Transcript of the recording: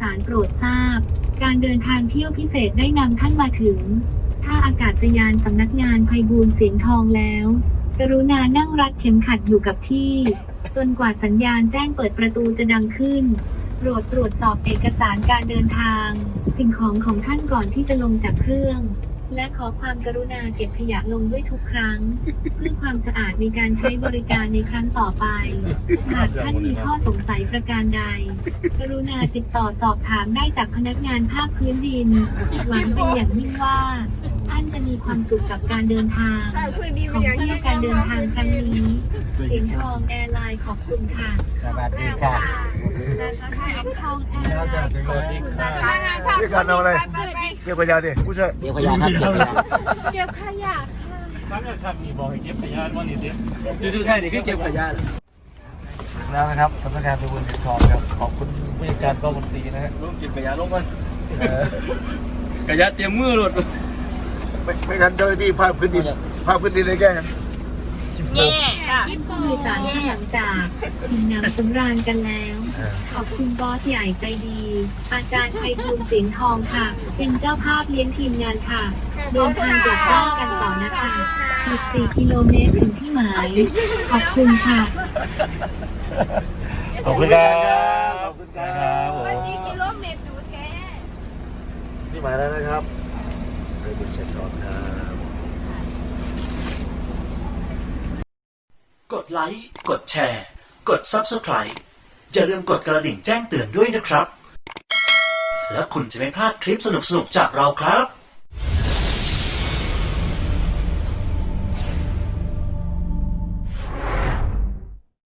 สารโปรดทราบ การเดินทางเที่ยวพิเศษได้นำท่านมาถึง ท่าอากาศยานสำนักงานไพบูลเสียงทองแล้ว กรุณานั่งรัดเข็มขัดอยู่กับที่ จนกว่าสัญญาณแจ้งเปิดประตูจะดังขึ้น โปรดตรวจสอบเอกสารการเดินทาง สิ่งของของท่านก่อนที่จะลงจากเครื่อง และขอความกรุณาเก็บขยะลงด้วยทุกครั้ง เพื่อความสะอาดในการใช้บริการในครั้งต่อไป หากท่านมีข้อสงสัยประการใด กรุณาติดต่อสอบถามได้จากพนักงานภาคพื้นดิน หวังเป็นอย่างยิ่งว่าท่านจะมีความสุขกับการเดินทางถ้าพื้นดีขเป็อนงอย่างเที่นี้ยวการเดินทางครั้งนี้ เสียงทองแอร์ไลน์ขอบคุณค่ะสวัสดีค่ะเสียงทองแอร์แล้วจะถึงแล้วพนักงานภาคนี่การทำอะไร ไปไปเก็บขยะดิผู้ช่วยเดี๋ยวพยาครับเดี๋ยวพยาเก็บขยะค่ะครับครับมีบอกให้เก็บพยานว่านี่สิดูดูแท้นี่คือเก็บขยะแล้วนะครับสำนักงานพิบูลสินทองครับขอบคุณผู้จัดการกองบัญชีนะฮะลงเก็บขยะลงก่อนเออขยะเตรียมมือหลดไม่ไม่กันเจ้าหน้าที่ภาคพื้นดินภาคพื้นดินได้แก้กัน แย่ค่ะ ผู้โดยสารที่หลังจากกินน้ำสำราญกันแล้ว เออ ขอบคุณบอสใหญ่ใจดี อาจารย์ไพฑูรย์เสียงทองค่ะ เป็นเจ้าภาพเลี้ยงทีมงานค่ะ เดินทางกลับบ้านกันต่อนะคะอีก4กิโลเมตรถึงที่หมาย ขอบคุณค่ะ ขอบคุณครับ ขอบคุณครัครับบว่าสี่กิโลเมตรดูแท้ ที่หมายแล้วนะครับพิบูลสินทองครับ ดไลค์ กดแชร์ กด Subscribe อย่าลืมกดกระดิ่งแจ้งเตือนด้วยนะครับ แล้วคุณจะไม่พลาดคลิปสนุกๆจากเราครับ